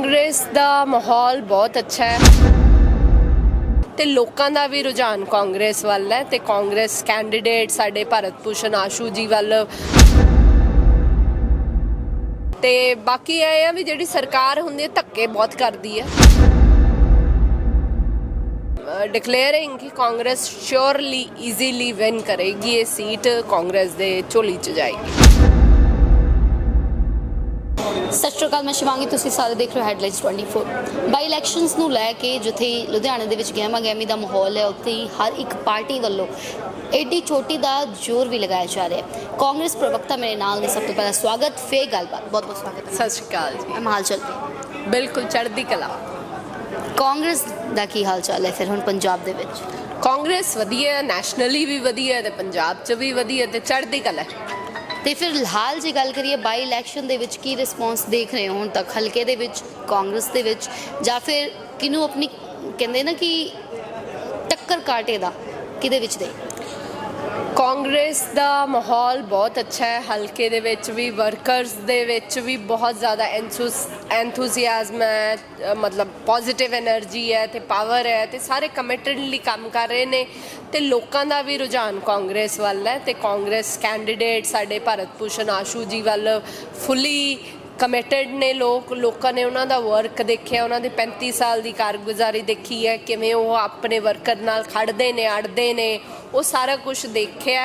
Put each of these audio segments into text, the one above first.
ਕਾਂਗਰਸ ਦਾ ਮਾਹੌਲ ਬਹੁਤ ਅੱਛਾ ਹੈ। ਤੇ ਲੋਕਾਂ ਦਾ ਵੀ ਰੁਝਾਨ ਕਾਂਗਰਸ ਵੱਲ ਹੈ ਤੇ ਕਾਂਗਰਸ ਕੈਂਡੀਡੇਟ ਸਾਡੇ ਭਾਰਤ ਭੂਸ਼ਣ ਆਸ਼ੂ ਜੀ ਵੱਲ। ਤੇ ਬਾਕੀ ਇਹ ਆ ਵੀ ਜਿਹੜੀ ਸਰਕਾਰ ਹੁੰਦੀ ਹੈ, ਧੱਕੇ ਬਹੁਤ ਕਰਦੀ ਹੈ। ਡਿਕਲੇਅਰਿੰਗ ਕਿ ਕਾਂਗਰਸ ਸ਼ੋਰਲੀ ਈਜ਼ੀਲੀ ਵਿਨ ਕਰੇਗੀ, ਇਹ ਸੀਟ ਕਾਂਗਰਸ ਦੇ ਝੋਲੀ 'ਚ ਜਾਏਗੀ। ਸਤਿ ਸ਼੍ਰੀ ਅਕਾਲ ਮੈਂ ਸ਼ਿਵਾਂਗੀ ਤੁਸੀਂ ਸਾਰੇ ਦੇਖ ਰਹੇ ਹੋ ਹੈਡਲਾਈਨਸ 24 ਬਾਈ ਇਲੈਕਸ਼ਨਸ ਨੂੰ ਲੈ ਕੇ ਜਿੱਥੇ ਲੁਧਿਆਣੇ ਦੇ ਵਿੱਚ ਗਹਿਮਾ ਗਹਿਮੀ ਦਾ ਮਾਹੌਲ ਹੈ ਉੱਥੇ ਹੀ ਹਰ ਇੱਕ ਪਾਰਟੀ ਵੱਲੋਂ ਏਡੀ ਚੋਟੀ ਦਾ ਜ਼ੋਰ ਵੀ ਲਗਾਇਆ ਜਾ ਰਿਹਾ ਹੈ। ਕਾਂਗਰਸ ਪ੍ਰਵਕਤਾ ਮੇਰੇ ਨਾਲ ਨੇ ਸਭ ਤੋਂ ਪਹਿਲਾਂ ਸਵਾਗਤ ਫੇ ਗੱਲਬਾਤ। ਬਹੁਤ ਬਹੁਤ ਸਵਾਗਤ ਹੈ। ਸਤਿ ਸ਼੍ਰੀ ਅਕਾਲ ਜੀ। ਮੈਮ ਹਾਲ ਚਾਲ ਬਿਲਕੁਲ ਚੜ੍ਹਦੀ ਕਲਾ। ਕਾਂਗਰਸ ਦਾ ਕੀ ਹਾਲ ਚਾਲ ਹੈ ਫਿਰ ਹੁਣ ਪੰਜਾਬ ਦੇ ਵਿੱਚ? ਕਾਂਗਰਸ ਵਧੀਆ ਨੈਸ਼ਨਲੀ ਵੀ ਵਧੀਆ ਤੇ ਪੰਜਾਬ 'ਚ ਵੀ ਵਧੀਆ ਤੇ ਚੜ੍ਹਦੀ ਕਲਾ। ਹੈ ਤੇ ਫਿਰ ਹਾਲ ਜੇ ਗੱਲ ਕਰੀਏ ਬਾਈ ਇਲੈਕਸ਼ਨ ਦੇ ਵਿੱਚ ਕੀ ਰਿਸਪੌਂਸ ਦੇਖ ਰਹੇ ਹੋ ਹੁਣ ਤੱਕ? ਹਲਕੇ ਦੇ ਵਿੱਚ, ਕਾਂਗਰਸ ਦੇ ਵਿੱਚ, ਜਾਂ ਫਿਰ ਕਿਨੂੰ ਆਪਣੀ, ਕਹਿੰਦੇ ਨਾ ਕਿ ਟੱਕਰ ਕਾਟੇ ਦਾ, ਕਿਹਦੇ ਵਿੱਚ ਦੇ? ਕਾਂਗਰਸ ਦਾ ਮਾਹੌਲ ਬਹੁਤ ਅੱਛਾ ਹੈ, ਹਲਕੇ ਦੇ ਵਿੱਚ ਵੀ ਵਰਕਰਸ ਦੇ ਵਿੱਚ ਵੀ ਬਹੁਤ ਜ਼ਿਆਦਾ ਐਂਥੂਸੀਆਜ਼ਮ ਹੈ ਮਤਲਬ ਪੋਜ਼ਿਟਿਵ એનર્ਜੀ ਹੈ ਤੇ ਪਾਵਰ ਹੈ ਤੇ ਸਾਰੇ ਕਮਿਟਡਲੀ ਕੰਮ ਕਰ ਰਹੇ ਨੇ ਤੇ ਲੋਕਾਂ ਦਾ ਵੀ ਰੁਝਾਨ ਕਾਂਗਰਸ ਵੱਲ ਹੈ ਤੇ ਕਾਂਗਰਸ ਕੈਂਡੀਡੇਟ ਸਾਡੇ ਭਾਰਤ ਭੂਸ਼ਣ ਆਸ਼ੂ ਜੀ ਵੱਲ ਫੁੱਲੀ ਕਮਿਟਡ ਨੇ ਲੋਕ ਲੋਕਾਂ ਨੇ ਉਹਨਾਂ ਦਾ ਵਰਕ ਦੇਖਿਆ ਉਹਨਾਂ ਦੇ 35 ਸਾਲ ਦੀ ਕਾਰਗੁਜ਼ਾਰੀ ਦੇਖੀ ਹੈ ਕਿਵੇਂ ਉਹ ਆਪਣੇ ਵਰਕਰ ਨਾਲ ਖੜਦੇ ਨੇ ਅੜਦੇ ਨੇ ਉਹ ਸਾਰਾ ਕੁਝ ਦੇਖਿਆ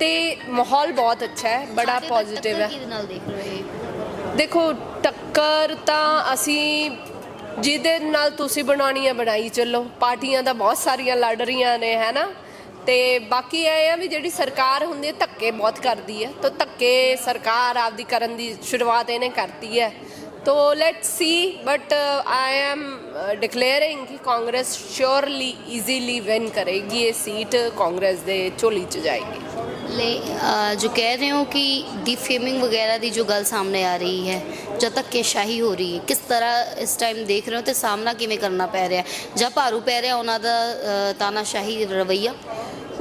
ਤੇ ਮਾਹੌਲ ਬਹੁਤ ਅੱਛਾ ਹੈ ਬੜਾ ਪੋਜ਼ਿਟਿਵ ਹੈ। ਨਾਲ ਦੇਖ ਰਹੇ ਹੋ? ਦੇਖੋ ਟੱਕਰ ਤਾਂ ਅਸੀਂ ਜਿਹਦੇ ਨਾਲ ਤੁਸੀਂ ਬਣਾਉਣੀ ਹੈ ਬਣਾਈ ਚੱਲੋ ਪਾਰਟੀਆਂ ਤਾਂ ਬਹੁਤ ਸਾਰੀਆਂ ਲੜ ਰਹੀਆਂ ਨੇ ਹੈ ਨਾ? ਤੇ ਬਾਕੀ ਇਹ ਆ ਵੀ ਜਿਹੜੀ ਸਰਕਾਰ ਹੁੰਦੀ ਹੈ, ਧੱਕੇ ਬਹੁਤ ਕਰਦੀ ਹੈ। ਤਾਂ ਧੱਕੇ ਸਰਕਾਰ ਆਪਦੀ ਕਰਨ ਦੀ ਸ਼ੁਰੂਆਤ ਇਹਨੇ ਕਰਤੀ ਹੈ। ਤੋ let's see but I am declaring ਕਿ ਕਾਂਗਰਸ ਸ਼ੋਰਲੀ ਈਜ਼ੀਲੀ ਵਿਨ ਕਰੇਗੀ, ਇਹ ਸੀਟ ਕਾਂਗਰਸ ਦੇ ਝੋਲੀ 'ਚ ਜਾਏਗੀ। ਲੈ ਅ, ਜੋ ਕਹਿ ਰਹੇ ਹੋ ਕਿ ਡਿਫੇਮਿੰਗ ਵਗੈਰਾ ਦੀ ਜੋ ਗੱਲ ਸਾਹਮਣੇ ਆ ਰਹੀ ਹੈ ਜਦ ਧੱਕੇਸ਼ਾਹੀ ਹੋ ਰਹੀ ਹੈ ਕਿਸ ਤਰ੍ਹਾਂ ਇਸ ਟਾਈਮ ਦੇਖ ਰਹੇ ਹੋ ਤੇ ਸਾਹਮਣਾ ਕਿਵੇਂ ਕਰਨਾ ਪੈ ਰਿਹਾ ਜਾਂ ਭਾਰੂ ਪੈ ਰਿਹਾ ਉਹਨਾਂ ਦਾ ਤਾਨਾਸ਼ਾਹੀ ਰਵਈਆ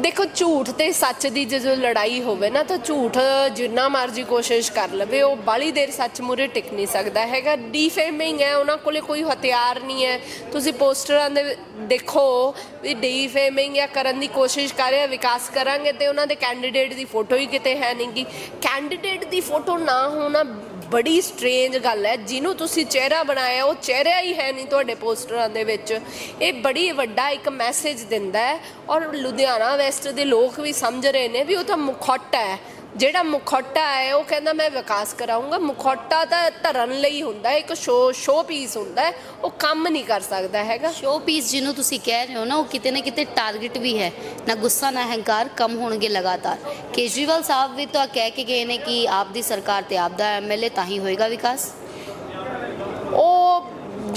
ਦੇਖੋ, ਝੂਠ ਤੇ ਸੱਚ ਦੀ ਜਦੋਂ ਲੜਾਈ ਹੋਵੇ ਨਾ, ਤਾਂ ਝੂਠ ਜਿੰਨਾ ਮਰਜ਼ੀ ਕੋਸ਼ਿਸ਼ ਕਰ ਲਵੇ, ਉਹ ਬਾਲੀ ਦੇਰ ਸੱਚ ਮੂਰੇ ਟਿਕ ਨਹੀਂ ਸਕਦਾ ਹੈਗਾ। ਡੀਫੇਮਿੰਗ ਹੈ, ਉਹਨਾਂ ਕੋਲੇ ਕੋਈ ਹਥਿਆਰ ਨਹੀਂ ਹੈ। ਤੁਸੀਂ ਪੋਸਟਰਾਂ ਦੇ ਦੇਖੋ ਵੀ ਡੀਫੇਮਿੰਗ ਜਾਂ ਕਰਨ ਦੀ ਕੋਸ਼ਿਸ਼ ਕਰ ਰਿਹਾ ਵਿਕਾਸ ਕਰਾਂਗੇ ਤੇ ਉਹਨਾਂ ਦੇ ਕੈਂਡੀਡੇਟ ਦੀ ਫੋਟੋ ਹੀ ਕਿਤੇ ਹੈ ਨਹੀਂਗੀ ਕੈਂਡੀਡੇਟ ਦੀ ਫੋਟੋ ਨਾ ਹੋਣਾ ਬੜੀ ਸਟ੍ਰੇਂਜ ਗੱਲ ਹੈ, ਜਿਹਨੂੰ ਤੁਸੀਂ ਚਿਹਰਾ ਬਣਾਇਆ, ਉਹ ਚਿਹਰਾ ਹੀ ਹੈ ਨਹੀਂ ਤੁਹਾਡੇ ਪੋਸਟਰਾਂ ਦੇ ਵਿੱਚ। ਇਹ ਬੜੀ ਵੱਡਾ ਇੱਕ ਮੈਸੇਜ ਦਿੰਦਾ ਹੈ ਔਰ ਲੁਧਿਆਣਾ ਵੈਸਟ ਦੇ ਲੋਕ ਵੀ ਸਮਝ ਰਹੇ ਨੇ ਵੀ ਉਹ ਤਾਂ ਮੁਖੌਟਾ ਹੈ। ਜਿਹੜਾ ਮੁਖੌਟਾ ਹੈ, ਉਹ ਕਹਿੰਦਾ ਮੈਂ ਵਿਕਾਸ ਕਰਾਉਂਗਾ ਮੁਖੌਟਾ ਤਾਂ ਧਰਨ ਲਈ ਹੁੰਦਾ ਹੈ, ਇੱਕ ਸ਼ੋ ਸ਼ੋ ਪੀਸ ਹੁੰਦਾ ਹੈ, ਉਹ ਕੰਮ ਨਹੀਂ ਕਰ ਸਕਦਾ ਹੈਗਾ। ਸ਼ੋ ਪੀਸ ਜਿਹਨੂੰ ਤੁਸੀਂ ਕਹਿ ਰਹੇ ਹੋ ਨਾ, ਉਹ ਕਿਤੇ ਨਾ ਕਿਤੇ ਟਾਰਗੇਟ ਵੀ ਹੈ। ਨਾ ਗੁੱਸਾ, ਨਾ ਹੰਕਾਰ ਕਮ ਹੋਣਗੇ ਲਗਾਤਾਰ। ਕੇਜਰੀਵਾਲ ਸਾਹਿਬ ਵੀ ਤਾਂ ਕਹਿ ਕੇ ਗਏ ਨੇ ਕਿ ਆਪ ਦੀ ਸਰਕਾਰ ਤੇ ਆਪ ਦਾ ਐਮਐਲਏ ਤਾਂ ਹੀ ਹੋਏਗਾ ਵਿਕਾਸ।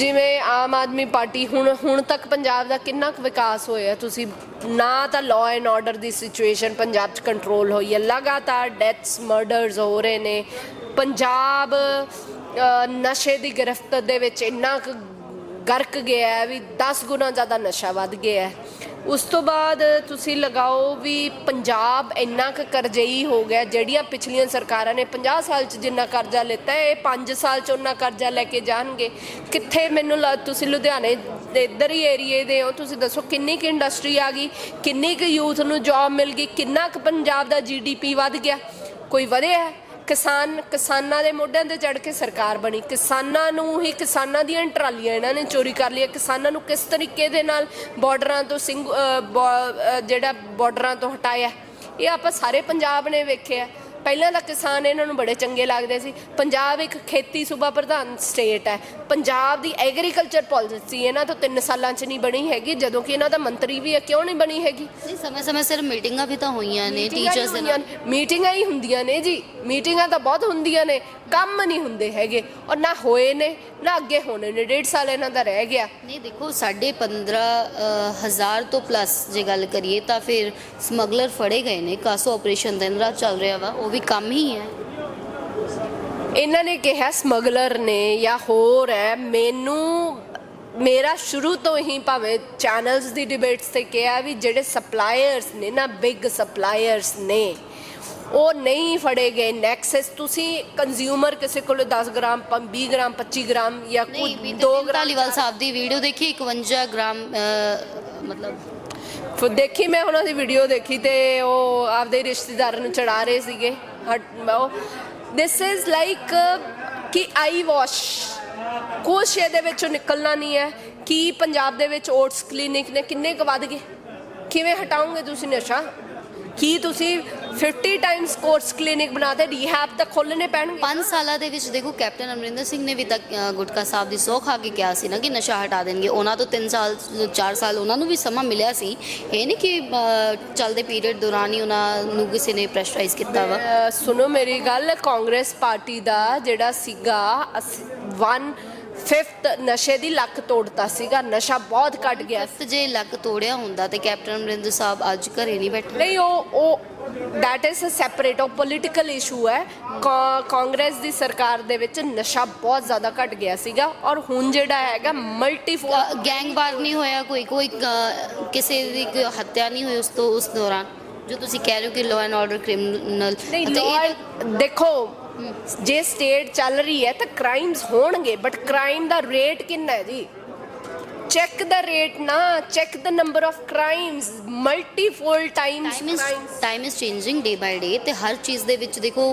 ਜਿਵੇਂ ਆਮ ਆਦਮੀ ਪਾਰਟੀ ਹੁਣ ਹੁਣ ਤੱਕ ਪੰਜਾਬ ਦਾ ਕਿੰਨਾ ਕੁ ਵਿਕਾਸ ਹੋਇਆ? ਤੁਸੀਂ ਨਾ ਤਾਂ ਲਾਅ ਐਂਡ ਆਰਡਰ ਦੀ ਸਿਚੁਏਸ਼ਨ ਪੰਜਾਬ 'ਚ ਕੰਟਰੋਲ ਹੋਈ ਹੈ, ਲਗਾਤਾਰ ਡੈਥਸ ਮਰਡਰਸ ਹੋ ਰਹੇ ਨੇ। ਪੰਜਾਬ ਨਸ਼ੇ ਦੀ ਗ੍ਰਿਫਤ ਦੇ ਵਿੱਚ ਇੰਨਾ ਕੁ ਗਰਕ ਗਿਆ ਹੈ ਵੀ 10 ਗੁਣਾ ਜ਼ਿਆਦਾ ਨਸ਼ਾ ਵੱਧ ਗਿਆ ਹੈ। ਉਸ ਤੋਂ ਬਾਅਦ ਤੁਸੀਂ ਲਗਾਓ ਵੀ ਪੰਜਾਬ ਇੰਨਾ ਕੁ ਕਰਜ਼ਈ ਹੋ ਗਿਆ, ਜਿਹੜੀਆਂ ਪਿਛਲੀਆਂ ਸਰਕਾਰਾਂ ਨੇ 50 ਸਾਲ ਚ ਜਿੰਨਾ ਕਰਜ਼ਾ ਲਿੱਤਾ ਇਹ 5 ਸਾਲ ਚ ਉਹਨਾਂ ਕਰਜ਼ਾ ਲੈ ਕੇ ਜਾਣਗੇ। ਕਿੱਥੇ ਮੈਨੂੰ ਲ- ਤੁਸੀਂ ਲੁਧਿਆਣੇ ਦੇ ਇੱਧਰ ਹੀ ਏਰੀਏ ਦੇ ਹੋ, ਤੁਸੀਂ ਦੱਸੋ ਕਿੰਨੀ ਕੁ ਇੰਡਸਟਰੀ ਆ ਗਈ, ਕਿੰਨੀ ਕੁ ਯੂਥ ਨੂੰ ਜੌਬ ਮਿਲ ਗਈ, ਕਿੰਨਾ ਕੁ ਪੰਜਾਬ ਦਾ ਜੀਡੀਪੀ ਵੱਧ ਗਿਆ, ਕੋਈ ਵਧਿਆ? ਕਿਸਾਨ ਕਿਸਾਨਾਂ ਦੇ ਮੋਢਿਆਂ ਤੇ ਚੜ ਕੇ ਸਰਕਾਰ ਬਣੀ। ਕਿਸਾਨਾਂ ਨੂੰ ਹੀ ਕਿਸਾਨਾਂ ਦੀਆਂ ਟਰਾਲੀਆਂ ਇਹਨਾਂ ਨੇ ਚੋਰੀ ਕਰ ਲਈਆਂ। ਕਿਸਾਨਾਂ ਨੂੰ ਕਿਸ ਤਰੀਕੇ ਦੇ ਨਾਲ ਬਾਰਡਰਾਂ ਤੋਂ ਸਿੰਘ ਅ, ਜਿਹੜਾ ਬਾਰਡਰਾਂ ਤੋਂ ਹਟਾਇਆ। ਇਹ ਆਪਾਂ ਸਾਰੇ ਪੰਜਾਬ ਨੇ ਵੇਖਿਆ। ਪਹਿਲਾਂ ਤਾਂ ਕਿਸਾਨ ਇਹਨਾਂ ਨੂੰ ਬੜੇ ਚੰਗੇ ਲੱਗਦੇ ਸੀ। ਪੰਜਾਬ ਇੱਕ ਖੇਤੀ ਸੂਬਾ ਪ੍ਰਧਾਨ ਸਟੇਟ ਹੈ। ਪੰਜਾਬ ਦੀ ਐਗਰੀਕਲਚਰ ਪਾਲਿਸੀ ਇਹਨਾਂ ਤੋਂ 3 ਸਾਲਾਂ 'ਚ ਨਹੀਂ ਬਣੀ ਹੈਗੀ ਜਦੋਂ ਕਿ ਇਹਨਾਂ ਦਾ ਮੰਤਰੀ ਵੀ ਹੈ ਕਿਉਂ ਨਹੀਂ ਬਣੀ ਹੈਗੀ? ਨਹੀਂ ਸਮੇਂ ਸਮੇਂ ਸਿਰ ਮੀਟਿੰਗਾਂ ਵੀ ਤਾਂ ਹੋਈਆਂ ਨੇ ਟੀਚਰਸ ਦੇ ਨਾਲ। ਮੀਟਿੰਗਾਂ ਹੀ ਹੁੰਦੀਆਂ ਨੇ ਜੀ। ਮੀਟਿੰਗਾਂ ਤਾਂ ਬਹੁਤ ਹੁੰਦੀਆਂ ਨੇ। ਕੰਮ ਨਹੀਂ ਹੁੰਦੇ ਹੈਗੇ ਔਰ ਨਾ ਹੋਏ ਨੇ ਨਾ ਅੱਗੇ ਹੋਣੇ ਨੇ ਡੇਢ ਸਾਲ ਇਹਨਾਂ ਦਾ ਰਹਿ ਗਿਆ। ਨਹੀਂ ਦੇਖੋ 15 ਹਜ਼ਾਰ ਤੋਂ ਪਲੱਸ ਜੇ ਗੱਲ ਕਰੀਏ ਤਾਂ ਫਿਰ ਸਮਗਲਰ ਫੜੇ ਗਏ ਨੇ ਕਾਸੋ ਆਪਰੇਸ਼ਨ ਦਿਨ ਰਾਤ ਚੱਲ ਰਿਹਾ ਵਾ ਉਹ ਵੀ ਕੰਮ ਹੀ ਹੈ। ਇਹਨਾਂ ਨੇ ਕਿਹਾ ਸਮਗਲਰ ਨੇ ਜਾਂ ਹੋਰ ਹੈ ਮੈਨੂੰ ਮੇਰਾ ਸ਼ੁਰੂ ਤੋਂ ਹੀ ਭਾਵੇਂ ਚੈਨਲਸ ਦੀ ਡਿਬੇਟਸ ਤੇ ਕਿਹਾ ਵੀ ਜਿਹੜੇ ਸਪਲਾਇਰਸ ਨੇ ਨਾ ਬਿਗ ਸਪਲਾਇਰਸ ਨੇ ਉਹ ਨਹੀਂ ਫੜੇ ਗਏ ਨੈਕਸਸ ਤੁਸੀਂ ਕੰਜ਼ਿਊਮਰ ਕਿਸੇ ਕੋਲ 10 ਗ੍ਰਾਮ ਪ- 20 ਗ੍ਰਾਮ 25 ਗ੍ਰਾਮ ਜਾਂ ਕੋਈ ਵੀ 2 2 ਗ੍ਰਾਮ ਧਾਲੀਵਾਲ ਸਾਹਿਬ ਦੀ ਵੀਡੀਓ ਦੇਖੀ 51 ਗ੍ਰਾਮ ਮਤਲਬ ਫਿਰ ਦੇਖੀ ਮੈਂ ਉਹਨਾਂ ਦੀ ਵੀਡੀਓ ਦੇਖੀ ਤੇ ਉਹ ਆਪਦੇ ਰਿਸ਼ਤੇਦਾਰਾਂ ਨੂੰ ਚੜਾ ਰਹੇ ਸੀਗੇ। ਦਿਸ ਇਜ਼ ਲਾਈਕ ਕਿ ਆਈ ਵਾਸ਼ ਕੁਛ ਇਹਦੇ ਵਿੱਚੋਂ ਨਿਕਲਣਾ ਨਹੀਂ ਹੈ। ਕਿ ਪੰਜਾਬ ਦੇ ਵਿੱਚ ਓਟਸ ਕਲੀਨਿਕ ਨੇ? ਕਿੰਨੇ ਕੁ ਵੱਧ ਗਏ? ਕਿਵੇਂ ਹਟਾਓਗੇ ਤੁਸੀਂ ਨਸ਼ਾ? ਕੀ ਤੁਸੀਂ 50 ਟਾਈਮਸ ਕੋਰਸ ਕਲੀਨਿਕ ਬਣਾਤੇ ਰੀਹੈਬ ਤਾਂ ਖੋਲਣੇ ਪੈਣਗੇ। 5 ਸਾਲਾਂ ਦੇ ਵਿੱਚ ਦੇਖੋ ਕੈਪਟਨ ਅਮਰਿੰਦਰ ਸਿੰਘ ਨੇ ਵੀ ਤਾਂ ਅ, ਗੁਟਕਾ ਸਾਹਿਬ ਦੀ ਸੌ ਖਾ ਕੇ ਕਿਹਾ ਸੀ ਨਾ ਕਿ ਨਸ਼ਾ ਹਟਾ ਦੇਣਗੇ। ਉਹਨਾਂ ਤੋਂ 3 ਸਾਲ 4 ਸਾਲ ਉਹਨਾਂ ਨੂੰ ਵੀ ਸਮਾਂ ਮਿਲਿਆ ਸੀ। ਇਹ ਨਹੀਂ ਕਿ ਅ, ਚੱਲਦੇ ਪੀਰੀਅਡ ਦੌਰਾਨ ਹੀ ਉਹਨਾਂ ਨੂੰ ਕਿਸੇ ਨੇ ਪ੍ਰੈਸ਼ਰਾਈਜ਼ ਕੀਤਾ ਵਾ। ਅਹ ਸੁਣੋ ਮੇਰੀ ਗੱਲ ਕਾਂਗਰਸ ਪਾਰਟੀ ਦਾ ਜਿਹੜਾ ਸੀਗਾ 1 ਫਿਫਥ ਨਸ਼ੇ ਦੀ ਲੱਕ ਤੋੜਤਾ ਸੀਗਾ ਨਸ਼ਾ ਬਹੁਤ ਘਟ ਗਿਆ। ਸੀ ਜੇ ਲੱਕ ਤੋੜਿਆ ਹੁੰਦਾ ਤੇ ਕੈਪਟਨ ਅਮਰਿੰਦਰ ਸਾਹਿਬ ਅੱਜ ਘਰੇ ਨਹੀਂ ਬੈਠੇ। ਨਹੀਂ ਉਹ ਉਹ ਦੈਟ ਇਜ਼ ਅ ਸੈਪਰੇਟ ਉਹ ਪੋਲਿਟੀਕਲ ਇਸ਼ੂ ਹੈ। ਕਾ- ਕਾਂਗਰਸ ਦੀ ਸਰਕਾਰ ਦੇ ਵਿੱਚ ਨਸ਼ਾ ਬਹੁਤ ਜ਼ਿਆਦਾ ਘਟ ਗਿਆ ਸੀਗਾ ਔਰ ਹੁਣ ਜਿਹੜਾ ਹੈਗਾ ਮਲਟੀ ਅ, ਗੈਂਗ ਵਾਰ ਨਹੀਂ ਹੋਇਆ ਕੋਈ ਕੋਈ ਅ, ਕਿਸੇ ਦੀ ਕੋਈ ਹੱਤਿਆ ਨਹੀਂ ਹੋਈ ਉਸ ਤੋਂ ਉਸ ਦੌਰਾਨ। ਜੋ ਤੁਸੀਂ ਕਹਿ ਰਹੇ ਹੋ ਕਿ ਲਾਅ ਐਂਡ ਆਰਡਰ ਕ੍ਰਿਮੀਨਲ ਨਹੀਂ law- ਦੇਖੋ ਜੇ ਸਟੇਟ ਚੱਲ ਰਹੀ ਹੈ ਤਾਂ ਕ੍ਰਾਈਮਸ ਹੋਣਗੇ ਬਟ ਕ੍ਰਾਈਮ ਦਾ ਰੇਟ ਕਿੰਨਾ ਹੈ ਜੀ? ਚੈੱਕ ਦਾ ਰੇਟ ਨਾ check the number of crimes multifold times time is crimes time is changing day by day ਤੇ ਹਰ ਚੀਜ਼ ਦੇ ਵਿੱਚ ਦੇਖੋ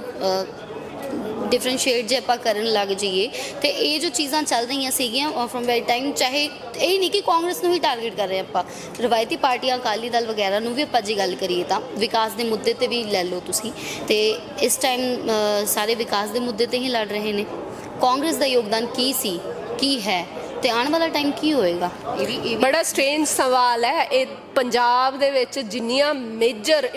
ਡਿਫਰੈਂਸ਼ੀਏਟ ਜੇ ਆਪਾਂ ਕਰਨ ਲੱਗ ਜਾਈਏ, ਤੇ ਇਹ ਜੋ ਚੀਜ਼ਾਂ ਚੱਲ ਰਹੀਆਂ ਸੀਗੀਆਂ ਫਰਮ ਵੈਰੀ ਟਾਈਮ ਚਾਹੇ ਇਹ ਨਹੀਂ ਕਿ ਕਾਂਗਰਸ ਨੂੰ ਹੀ ਟਾਰਗੇਟ ਕਰ ਰਹੇ ਆਪਾਂ, ਰਵਾਇਤੀ ਪਾਰਟੀਆਂ ਅਕਾਲੀ ਦਲ ਵਗੈਰਾ ਨੂੰ ਵੀ ਆਪਾਂ ਜੀ ਗੱਲ ਕਰੀਏ ਤਾਂ, ਵਿਕਾਸ ਦੇ ਮੁੱਦੇ ਤੇ ਵੀ ਲੈ ਲਓ ਤੁਸੀਂ, ਤੇ ਇਸ ਟਾਈਮ ਸਾਰੇ ਵਿਕਾਸ ਦੇ ਮੁੱਦੇ ਤੇ ਹੀ ਲੜ ਰਹੇ ਨੇ। ਕਾਂਗਰਸ ਦਾ ਯੋਗਦਾਨ ਕੀ ਸੀ, ਕੀ ਹੈ, ਤੇ ਆਉਣ ਵਾਲਾ ਟਾਈਮ ਕੀ ਹੋਏਗਾ? ਇਹ ਵੀ ਬੜਾ ਸਟ੍ਰੇਂਜ ਸਵਾਲ ਹੈ, ਇਹ ਪੰਜਾਬ ਦੇ ਵਿੱਚ ਜਿੰਨੀਆਂ ਮੇਜਰ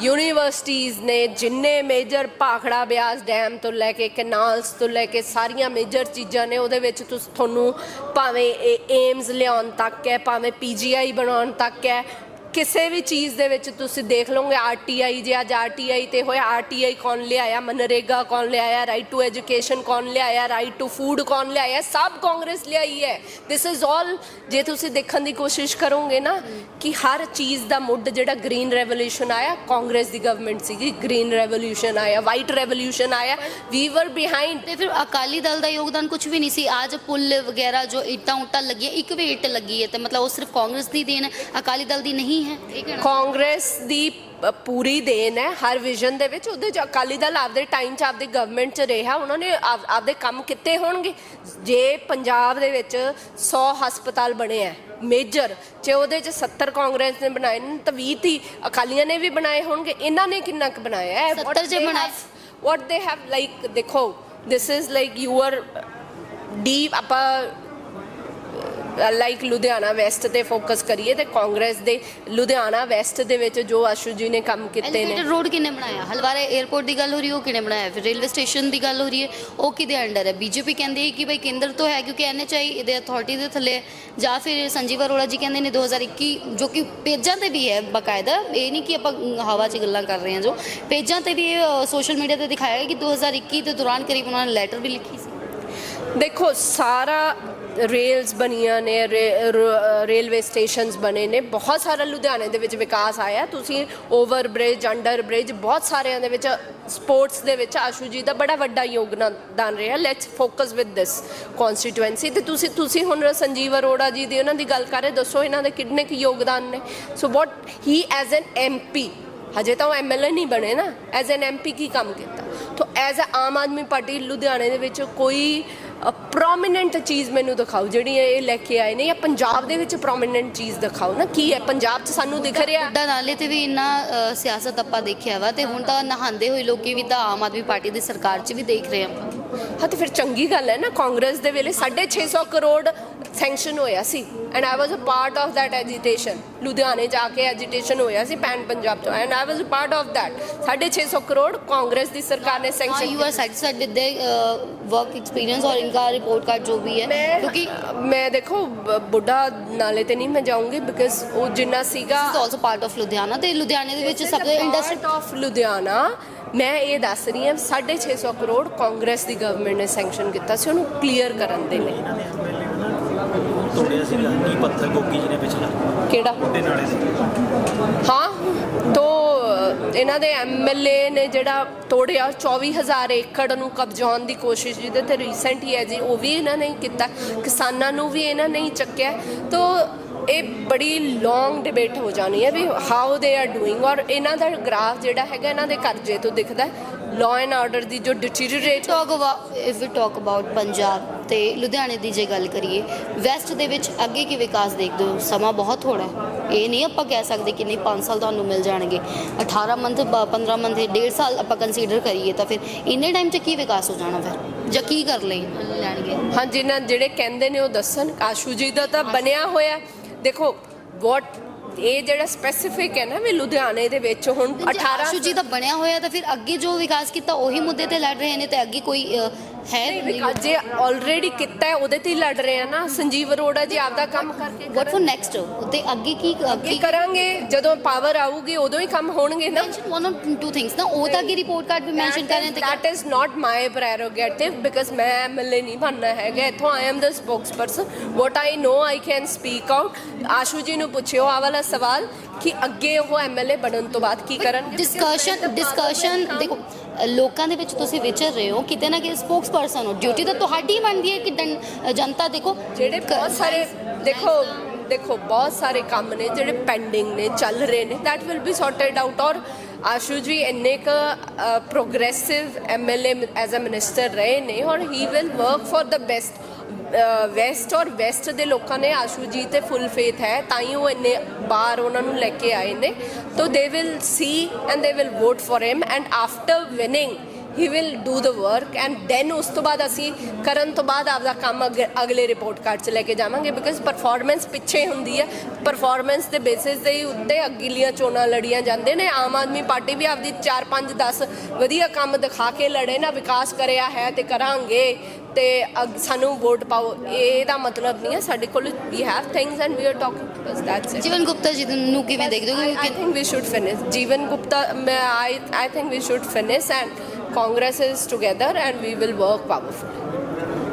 ਯੂਨੀਵਰਸਿਟੀਜ਼ ਨੇ ਜਿੰਨੇ ਮੇਜਰ ਭਾਖੜਾ ਬਿਆਸ ਡੈਮ ਤੋਂ ਲੈ ਕੇ ਕੈਨਾਲਸ ਤੋਂ ਲੈ ਕੇ ਸਾਰੀਆਂ ਮੇਜਰ ਚੀਜ਼ਾਂ ਨੇ, ਉਹਦੇ ਵਿੱਚ ਤੁਸੀਂ, ਤੁਹਾਨੂੰ ਭਾਵੇਂ ਏਮਸ ਲਿਆਉਣ ਤੱਕ ਹੈ, ਭਾਵੇਂ ਪੀਜੀਆਈ ਬਣਾਉਣ ਤੱਕ ਹੈ ਕਿਸੇ ਵੀ ਚੀਜ਼ ਦੇ ਵਿੱਚ ਤੁਸੀਂ ਦੇਖ ਲਓਗੇ ਆਰਟੀਆਈ ਜੇ ਅੱਜ ਆਰਟੀਆਈ ਤੇ ਹੋਇਆ ਆਰਟੀਆਈ ਕੌਣ ਲਿਆਇਆ, ਮਨਰੇਗਾ ਕੌਣ ਲਿਆਇਆ ਰਾਈਟ ਟੂ ਐਜੂਕੇਸ਼ਨ ਕੌਣ ਲਿਆਇਆ ਰਾਈਟ ਟੂ ਫੂਡ ਕੌਣ ਲਿਆਇਆ, ਸਭ ਕਾਂਗਰਸ ਲਿਆਈ ਹੈ। ਥਿਸ ਇਜ਼ ਆਲ ਜੇ ਤੁਸੀਂ ਦੇਖਣ ਦੀ ਕੋਸ਼ਿਸ਼ ਕਰੋਗੇ ਨਾ, ਕਿ ਹਰ ਚੀਜ਼ ਦਾ ਮੁੱਢ ਜਿਹੜਾ ਗ੍ਰੀਨ ਰੈਵੋਲੂਸ਼ਨ ਆਇਆ, ਕਾਂਗਰਸ ਦੀ ਗਵਰਨਮੈਂਟ ਸੀਗੀ ਗ੍ਰੀਨ ਰੈਵੋਲੂਸ਼ਨ ਆਇਆ ਵਾਈਟ ਰੈਵੋਲੂਸ਼ਨ ਆਇਆ ਵੀ ਵਰ ਬਿਹਾਈਂਡ ਤੇ ਫਿਰ ਅਕਾਲੀ ਦਲ ਦਾ ਯੋਗਦਾਨ ਕੁਝ ਵੀ ਨਹੀਂ ਸੀ। ਅੱਜ ਪੁੱਲ ਵਗੈਰਾ ਜੋ ਇੱਟਾਂ ਉੱਟਾਂ ਲੱਗੀਆਂ, ਇੱਕ ਵੀ ਇੱਟ ਲੱਗੀ ਹੈ ਤੇ ਮਤਲਬ ਉਹ ਸਿਰਫ ਕਾਂਗਰਸ ਦੀ ਦੇਣ ਅਕਾਲੀ ਦਲ ਦੀ ਨਹੀਂ। ਹੈ। ਇਹ ਕਹਿਣਾ ਕਾਂਗਰਸ ਦੀ ਪੂਰੀ ਦੇਣ ਹੈ ਹਰ ਵਿਜ਼ਨ ਦੇ ਵਿੱਚ। ਉਹਦੇ ਚ ਅਕਾਲੀ ਦਲ ਆਪਦੇ ਟਾਈਮ 'ਚ ਆਪਦੀ ਗਵਰਨਮੈਂਟ 'ਚ ਰਿਹਾ। ਉਹਨਾਂ ਨੇ ਆਪ- ਆਪਦੇ ਕੰਮ ਕੀਤੇ ਹੋਣਗੇ। ਜੇ ਪੰਜਾਬ ਦੇ ਵਿੱਚ 100 ਹਸਪਤਾਲ ਬਣੇ ਆ ਮੇਜਰ ਜੇ ਉਹਦੇ 'ਚ 70 ਕਾਂਗਰਸ ਨੇ ਬਣਾਏ ਨੇ ਤਾਂ 20 ਤੀ ਅਕਾਲੀਆਂ ਨੇ ਵੀ ਬਣਾਏ ਹੋਣਗੇ। ਇਹਨਾਂ ਨੇ ਕਿੰਨਾ ਕੁ ਬਣਾਇਆ ਹੈ? 70 ਜੇ ਬਣਾਏ। ਵਾਟ ਦੇ ਹੈਵ ਲਾਈਕ ਦੇਖੋ this is like you are deep ਆਪਾਂ ਲਾਈਕ ਲੁਧਿਆਣਾ ਵੈਸਟ ਤੇ ਫੋਕਸ ਕਰੀਏ ਤੇ ਕਾਂਗਰਸ ਦੇ ਲੁਧਿਆਣਾ ਵੈਸਟ ਦੇ ਵਿੱਚ ਜੋ ਆਸ਼ੂ ਜੀ ਨੇ ਕੰਮ ਕੀਤੇ ਨੇ। ਐਲੀਵੇਟਡ ਰੋਡ ਕਿਨੇ ਬਣਾਇਆ? ਹਲਵਾਰੇ 에ਅਰਪੋਰਟ ਦੀ ਗੱਲ ਹੋ ਰਹੀ ਹੈ ਉਹ ਕਿਨੇ ਬਣਾਇਆ? ਫਿਰ ਰੇਲਵੇ ਸਟੇਸ਼ਨ ਦੀ ਗੱਲ ਹੋ ਰਹੀ ਹੈ ਉਹ ਕਿਹਦੇ ਅੰਡਰ ਹੈ? ਬੀਜੇਪੀ ਕਹਿੰਦੀ ਹੈ ਕਿ ਭਾਈ ਕੇਂਦਰ ਤੋਂ ਹੈ ਕਿਉਂਕਿ ਐਨਐਚਆਈ ਇਹਦੇ ਅਥਾਰਟੀ ਦੇ ਥੱਲੇ ਹੈ। ਜਾਂ ਫਿਰ ਸੰਜੀਵ ਅਰੋੜਾ ਜੀ ਕਹਿੰਦੇ ਨੇ 2021 ਜੋ ਕਿ ਪੇਜਾਂ ਤੇ ਵੀ ਹੈ ਬਕਾਇਦਾ ਇਹ ਨਹੀਂ ਕਿ ਆਪਾਂ ਹਵਾ 'ਚ ਗੱਲਾਂ ਕਰ ਰਹੇ ਹਾਂ ਜੋ। ਪੇਜਾਂ ਤੇ ਵੀ ਸੋਸ਼ਲ ਮੀਡੀਆ ਤੇ ਦਿਖਾਇਆ ਗਿਆ ਕਿ 2021 ਦੇ ਦੌਰਾਨ ਕਰੀਬ ਉਹਨਾਂ ਨੇ ਲੈਟਰ ਵੀ ਲਿਖੀ ਸੀ। ਦੇਖੋ ਸਾਰਾ ਰੇਲਸ ਬਣੀਆਂ ਨੇ, ਰੇ- ਰ- ਰੇਲਵੇ ਸਟੇਸ਼ਨਸ ਬਣੇ ਨੇ। ਬਹੁਤ ਸਾਰਾ ਲੁਧਿਆਣੇ ਦੇ ਵਿੱਚ ਵਿਕਾਸ ਆਇਆ। ਤੁਸੀਂ ਓਵਰ ਬ੍ਰਿਜ ਅੰਡਰ ਬ੍ਰਿਜ ਬਹੁਤ ਸਾਰਿਆਂ ਦੇ ਵਿੱਚ ਸਪੋਰਟਸ ਦੇ ਵਿੱਚ ਆਸ਼ੂ ਜੀ ਦਾ ਬੜਾ ਵੱਡਾ ਯੋਗਦਾਨ ਰਿਹਾ। Let's focus with this constituency ਤੇ ਤੁਸੀਂ ਤੁਸੀਂ ਹੁਣ ਸੰਜੀਵ ਅਰੋੜਾ ਜੀ ਦੀ ਉਹਨਾਂ ਦੀ ਗੱਲ ਕਰ ਰਹੇ, ਦੱਸੋ ਇਹਨਾਂ ਦੇ ਕਿੰਨੇ ਕੁ ਯੋਗਦਾਨ ਨੇ? So what he as an MP ਹਜੇ ਤਾਂ ਉਹ ਐਮਐਲਏ ਨਹੀਂ ਬਣੇ ਨਾ। ਐਜ਼ ਐਨ ਐਮਪੀ ਕੀ ਕੰਮ ਕੀਤਾ? ਤੋ as a Aam Aadmi party ਲੁਧਿਆਣੇ ਦੇ ਵਿੱਚ ਕੋਈ ਪ੍ਰੋਮਿਨੈਂਟ ਚੀਜ਼ ਮੈਨੂੰ ਦਿਖਾਓ ਜਿਹੜੀ ਇਹ ਲੈ ਕੇ ਆਏ ਨੇ ਜਾਂ ਪੰਜਾਬ ਦੇ ਵਿੱਚ ਪ੍ਰੋਮਿਨੈਂਟ ਚੀਜ਼ ਦਿਖਾਓ ਨਾ ਕੀ ਹੈ? ਪੰਜਾਬ 'ਚ ਸਾਨੂੰ ਦਿਖ ਰਿਹਾ? ਬੁੱਢਾ ਨਾਲੇ ਤੇ ਵੀ ਇੰਨਾ ਅ, ਸਿਆਸਤ ਆਪਾਂ ਦੇਖਿਆ ਵਾ ਤੇ ਹੁਣ ਤਾਂ ਨਹਾਉਂਦੇ ਹੋਏ ਲੋਕੀ ਵੀ ਤਾਂ ਆਮ ਆਦਮੀ ਪਾਰਟੀ ਦੀ ਸਰਕਾਰ 'ਚ ਵੀ ਦੇਖ ਰਹੇ ਆਪਾਂ। ਹਾਂ ਤੇ ਫਿਰ ਚੰਗੀ ਗੱਲ ਹੈ ਨਾ ਕਾਂਗਰਸ ਦੇ ਵੇਲੇ 650 ਕਰੋੜ ਸੈਂਕਸ਼ਨ ਹੋਇਆ ਸੀ and I was a part of that agitation ਲੁਧਿਆਣੇ ਜਾ ਕੇ ਐਜੀਟੇਸ਼ਨ ਹੋਇਆ ਸੀ ਪੈਨ ਪੰਜਾਬ ਤੋਂ and I was a part of that 650 crore Congress ਦੀ ਸਰਕਾਰ ਨੇ हाँ sanction you are satisfied with the work experience और इनका रिपोर्ट कार्ड जो भी है ਮੈਂ क्योंकि ਮੈਂ ਦੇਖੋ ਬ- ਬੁੱਢਾ ਨਾਲੇ ਤੇ ਨਹੀਂ ਮੈਂ ਜਾਊਂਗੀ ਬਿਕਾਜ਼ ਉਹ ਜਿੰਨਾ ਸੀਗਾ is also part of Ludhiana ਤੇ ਲੁਧਿਆਣੇ ਦੇ ਵਿੱਚ ਸਭ ਤੋਂ ਇੰਡਸਟਰੀ ਆਫ ਲੁਧਿਆਣਾ ਮੈਂ ਇਹ ਦੱਸ ਰਹੀ ਹਾਂ 650 ਕਰੋੜ ਕਾਂਗਰਸ ਦੀ ਗਵਰਨਮੈਂਟ ਨੇ ਸੈਂਕਸ਼ਨ ਕੀਤਾ ਸੀ ਉਹਨੂੰ ਕਲੀਅਰ ਕਰਨ ਦੇ ਲਈ ਤੋੜਿਆ ਸੀਗਾ ਕੀ ਪੱਥਰ ਗੋਗੀ ਜੀ ਨੇ ਪਿਛਲਾ। ਕਿਹੜਾ? ਬੁੱਢੇ ਨਾਲੇ ਦੇ। हाँ तो ਇਹਨਾਂ ਦੇ ਐਮਐਲਏ ਨੇ ਜਿਹੜਾ ਤੋੜਿਆ 24000 ਏਕੜ ਨੂੰ ਕਬਜ਼ਾਉਣ ਦੀ ਕੋਸ਼ਿਸ਼ ਜਿਹਦੇ ਤੇ ਰੀਸੈਂਟ ਹੀ ਹੈ ਜੀ ਉਹ ਵੀ ਇਹਨਾਂ ਨੇ ਹੀ ਕੀਤਾ। ਕਿਸਾਨਾਂ ਨੂੰ ਵੀ ਇਹਨਾਂ ਨੇ ਹੀ ਚੱਕਿਆ। ਤੋ ਇਹ ਬੜੀ ਲੌਂਗ ਡਿਬੇਟ ਹੋ ਜਾਣੀ ਹੈ ਵੀ ਹਾਊ ਦੇ ਆਰ ਡੂਇੰਗ ਔਰ ਇਹਨਾਂ ਦਾ ਗ੍ਰਾਫ ਜਿਹੜਾ ਹੈਗਾ ਇਹਨਾਂ ਦੇ ਕਰਜ਼ੇ ਤੋਂ ਦਿਖਦਾ ਲਾਅ ਐਂਡ ਆਰਡਰ ਦੀ ਜੋ deteriorate talk about if we talk about Punjab ਤੇ ਲੁਧਿਆਣੇ ਦੀ ਜੇ ਗੱਲ ਕਰੀਏ ਵੈਸਟ ਦੇ ਵਿੱਚ ਅੱਗੇ ਕੀ ਵਿਕਾਸ ਦੇਖਦੇ ਹੋ? ਸਮਾਂ ਬਹੁਤ ਥੋੜਾ ਹੈ। ਇਹ ਨਹੀਂ ਆਪਾਂ ਕਹਿ ਸਕਦੇ ਕਿ ਨਹੀਂ 5 ਸਾਲ ਤੁਹਾਨੂੰ ਮਿਲ ਜਾਣਗੇ। 18 ਮੰਥ 15 ਮੰਥ ਡੇਢ ਸਾਲ ਆਪਾਂ ਕੰਸੀਡਰ ਕਰੀਏ ਤਾਂ ਫਿਰ ਇੰਨੇ ਟਾਈਮ 'ਚ ਕੀ ਵਿਕਾਸ ਹੋ ਜਾਣਾ ਫਿਰ? ਜਾਂ ਕੀ ਕਰ ਲਈ ਲੈਣਗੇ? ਹਾਂਜੀ ਨਾ ਜਿਹੜੇ ਕਹਿੰਦੇ ਨੇ ਉਹ ਦੱਸਣ। ਆਸ਼ੂ ਜੀ ਦਾ ਤਾਂ ਬਣਿਆ ਹੋਇਆ ਦੇਖੋ ਵਾਟ ਇਹ ਜਿਹੜਾ ਸਪੈਸੀਫਿਕ ਹੈ ਨਾ ਵੀ ਲੁਧਿਆਣੇ ਦੇ ਵਿੱਚ ਹੁਣ 18 ਆਸ਼ੂ ਜੀ ਦਾ ਬਣਿਆ ਹੋਇਆ ਤਾਂ ਫਿਰ ਅੱਗੇ ਜੋ ਵਿਕਾਸ ਕੀਤਾ ਉਹੀ ਮੁੱਦੇ ਤੇ ਲੜ ਰਹੇ ਨੇ ਤੇ ਅੱਗੇ ਕੋਈ ਅ, ਹੈ ਜੇ ਆਲਰੇਡੀ ਕੀਤਾ ਉਹਦੇ ਤੇ ਲੜ ਰਹੇ ਆ ਨਾ। ਸੰਜੀਵ ਅਰੋੜਾ ਜੀ ਆਪਦਾ ਕੰਮ ਕਰਕੇ ਵਾਟ ਫॉर ਨੈਕਸਟ ਉਤੇ ਅੱਗੇ ਕੀ ਅੱਗੇ ਕਰਾਂਗੇ ਜਦੋਂ ਪਾਵਰ ਆਊਗੀ ਉਦੋਂ ਹੀ ਕੰਮ ਹੋਣਗੇ ਨਾ। ਵਨ ਆਰ ਟੂ ਥਿੰਗਸ ਨਾ ਉਹ ਤਾਂ ਅੱਗੇ ਰਿਪੋਰਟ ਕਾਰਡ ਵੀ ਮੈਂਸ਼ਨ ਕਰ ਰਹੇ ਤੇ that is not my prerogative because ਮੈਂ ਐਮਐਲਏ ਨਹੀਂ ਬਣਨਾ ਹੈਗਾ। ਇਥੋਂ I am the spokesperson what I know I can speak out Ashu ji ਨੂੰ ਪੁੱਛਿਓ ਆ ਵਾਲਾ ਸਵਾਲ ਕਿ ਅੱਗੇ ਉਹ ਐਮਐਲਏ ਬਣਨ ਤੋਂ ਬਾਅਦ ਕੀ ਕਰਨ ਡਿਸਕਸ਼ਨ ਡਿਸਕਸ਼ਨ ਦੇਖੋ ਲੋਕਾਂ ਦੇ ਵਿੱਚ ਤੁਸੀਂ ਵਿਚਰ ਰਹੇ ਹੋ ਕਿਤੇ ਨਾ ਕਿਤੇ ਸਪੋਕਸ ਪਰਸਨ ਹੋ। ਡਿਊਟੀ ਤਾਂ ਤੁਹਾਡੀ ਬਣਦੀ ਹੈ ਕਿ ਡਨ- ਜਨਤਾ ਦੇਖੋ ਜਿਹੜੇ ਬਹੁਤ ਸਾਰੇ ਦੇਖੋ ਦੇਖੋ ਬਹੁਤ ਸਾਰੇ ਕੰਮ ਨੇ ਜਿਹੜੇ ਪੈਂਡਿੰਗ ਨੇ ਚੱਲ ਰਹੇ ਨੇ that will be sorted out ਔਰ ਆਸ਼ੂ ਜੀ ਇੰਨੇ ਕ progressive MLA as a minister ਰਹੇ ਨੇ ਔਰ he will work for the best west ਔਰ ਵੈਸਟ ਦੇ ਲੋਕਾਂ ਨੇ ਆਸ਼ੂ ਜੀ ਤੇ ਫੁੱਲ ਫੇਥ ਹੈ, ਤਾਂ ਹੀ ਉਹ ਇੰਨੇ ਬਾਹਰ ਉਹਨਾਂ ਨੂੰ ਲੈ ਕੇ ਆਏ ਨੇ। ਤੋ they will see and they will vote for him and after winning he will do the work and then ਉਸ ਤੋਂ ਬਾਅਦ ਅਸੀਂ ਕਰਨ ਤੋਂ ਬਾਅਦ ਆਪਦਾ ਕੰਮ ਅੱਗੇ- ਅਗਲੇ ਰਿਪੋਰਟ ਕਾਰਡ 'ਚ ਲੈ ਕੇ ਜਾਵਾਂਗੇ ਬਿਕਾਜ਼ ਪਰਫਾਰਮੈਂਸ ਪਿੱਛੇ ਹੁੰਦੀ ਹੈ। ਪਰਫਾਰਮੈਂਸ ਦੇ ਬੇਸਿਸ ਦੇ ਹੀ ਉੱਤੇ ਅਗਲੀਆਂ ਚੋਣਾਂ ਲੜੀਆਂ ਜਾਂਦੇ ਨੇ। ਆਮ ਆਦਮੀ ਪਾਰਟੀ ਵੀ ਆਪਦੀ 4 5 10 ਵਧੀਆ ਕੰਮ ਦਿਖਾ ਕੇ ਲੜੇ ਨਾ, ਵਿਕਾਸ ਕਰਿਆ ਹੈ ਤੇ ਕਰਾਂਗੇ। ਤੇ ਅਗ- ਸਾਨੂੰ ਵੋਟ ਪਾਓ ਇਹਦਾ ਮਤਲਬ ਨਹੀਂ ਹੈ ਸਾਡੇ ਕੋਲ ਵੀ have things and we are talking bus that's it Jeevan Gupta ji ਨੂੰ ਕਿਵੇਂ ਦੇਖਦੇ ਹੋ? I, I ਕਿ think we should finish. Jeevan Gupta, मैं- I, I think we should finish and Congress is together and we will work.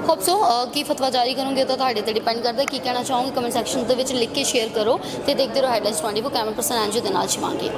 Hope so ਕੀ ਫਤਵਾ ਜਾਰੀ ਕਰੋਗੇ ਤਾਂ ਤੁਹਾਡੇ ਤੇ ਡਿਪੈਂਡ ਕਰਦਾ ਕੀ ਕਹਿਣਾ ਚਾਹੋਗੇ? ਕਮੈਂਟ ਸੈਕਸ਼ਨ ਦੇ ਵਿੱਚ ਲਿਖ ਕੇ ਸ਼ੇਅਰ ਕਰੋ ਤੇ ਦੇਖਦੇ ਰਹੋ ਹੈਡਲਾਈਨਸ 24 ਕੈਮਰਾ ਪਰਸਨ ਅੰਜੂ ਦੇ ਨਾਲ ਸ਼ਿਵਾਂਗੀ।